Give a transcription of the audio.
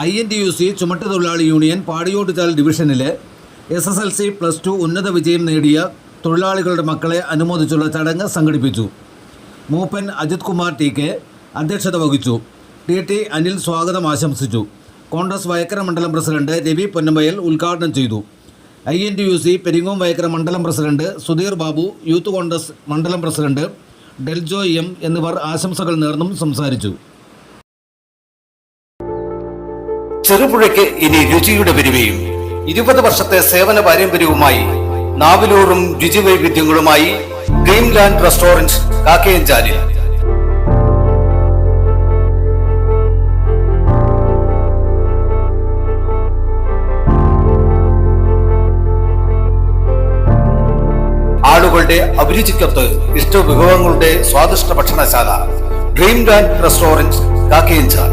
I N T U C ചുമട്ടുതൊഴിലാളി union Padiyottuchal ഡിവിഷനിലെ S S L C plus two ഉന്നത വിജയം നേടിയ തൊഴിലാളികളുടെ മക്കളെ അനുമോദിച്ചുള്ള ചടങ്ങ് സംഘടിപ്പിച്ചു. മൂപ്പൻ അജിത് കുമാർ ടി കെ അധ്യക്ഷത വഹിച്ചു. ടി ടി അനിൽ സ്വാഗതം ആശംസിച്ചു. കോൺഗ്രസ് വയക്കര മണ്ഡലം പ്രസിഡന്റ് രവി പൊന്നമ്പയൽ ഉദ്ഘാടനം ചെയ്തു. I N T U C Peringome Vayakkara മണ്ഡലം പ്രസിഡന്റ് സുധീർ ബാബു യൂത്ത് കോൺഗ്രസ് മണ്ഡലം പ്രസിഡന്റ് ഡെൽജോ എം എന്നിവർ ആശംസകൾ നേർന്നും സംസാരിച്ചു. ചെറുപുഴയ്ക്ക് ഇനി രുചിയുടെ വരുവയും ഇരുപത് വർഷത്തെ സേവന പാരമ്പര്യവുമായി നാവിലൂറും രുചി വൈവിധ്യങ്ങളുമായി ഡ്രീംലാൻഡ് റെസ്റ്റോറന്റ് കാക്കയഞ്ചാലിൽ. ആളുകളുടെ അഭിരുചിക്കൊത്ത് ഇഷ്ടവിഭവങ്ങളുടെ സ്വാദിഷ്ട ഭക്ഷണശാല ഡ്രീംലാൻഡ് റെസ്റ്റോറന്റ് കാക്കയഞ്ചാൽ